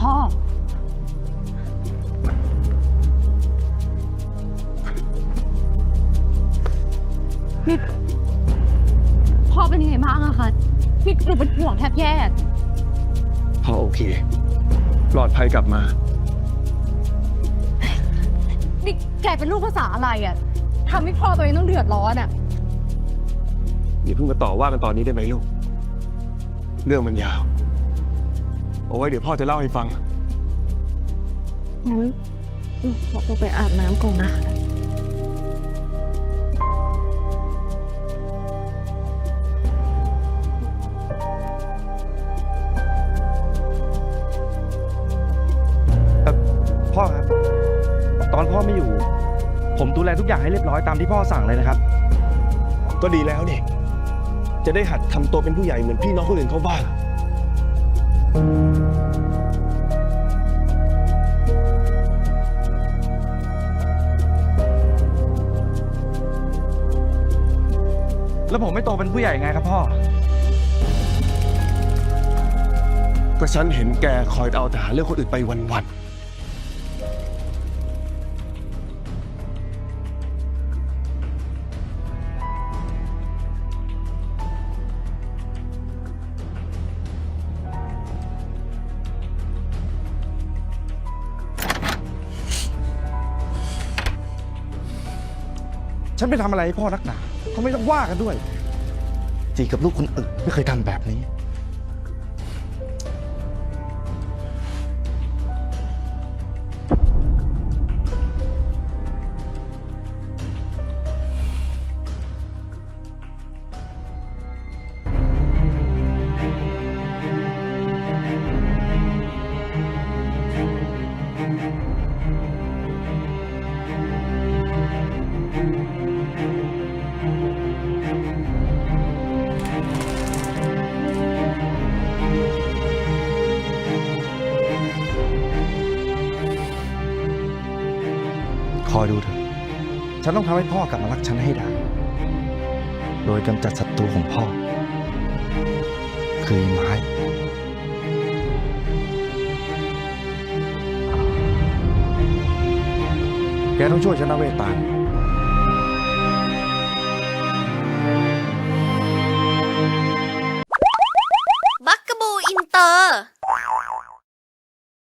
พ่อ นี่ พ่อเป็นยังไงบ้างอะคะพี่หนูเป็นห่วงแทบแย่ พ่อโอเค ปลอดภัยกลับมา นี่แกเป็นลูกภาษาอะไรอะทำให้พ่อตัวเองต้องเดือดร้อนอะอย่าเพิ่งมาต่อว่ากันตอนนี้ได้ไหมลูก เรื่องมันยาว เอาไว้เดี๋ยวพ่อจะเล่าให้ฟังงั้นขอตัวไปอาบน้ำก่อนนะพ่อครับ ตอนพ่อไม่อยู่ ผมดูแลทุกอย่างให้เรียบร้อยตามที่พ่อสั่งเลยนะครับ ก็ดีแล้วนี่ จะได้หัดทำตัวเป็นผู้ใหญ่เหมือนพี่น้องคนอื่นเขาบ้าง แล้วผมไม่โตเป็นผู้ใหญ่ไงครับพ่อ ก็ฉันเห็นแกคอยเอาแต่หาเรื่องคนอื่นไปวัน ฉันไปทำอะไรให้พ่อนักหนาเขาไม่ต้องว่ากันด้วยจีกับลูกคนอื่นไม่เคยทำแบบนี้ คอยดูเถอะ ฉันต้องทำให้พ่อกลับมารักฉันให้ได้ โดยกำจัดศัตรูของพ่อ คือไม้ แกต้องช่วยฉันนะเวตาล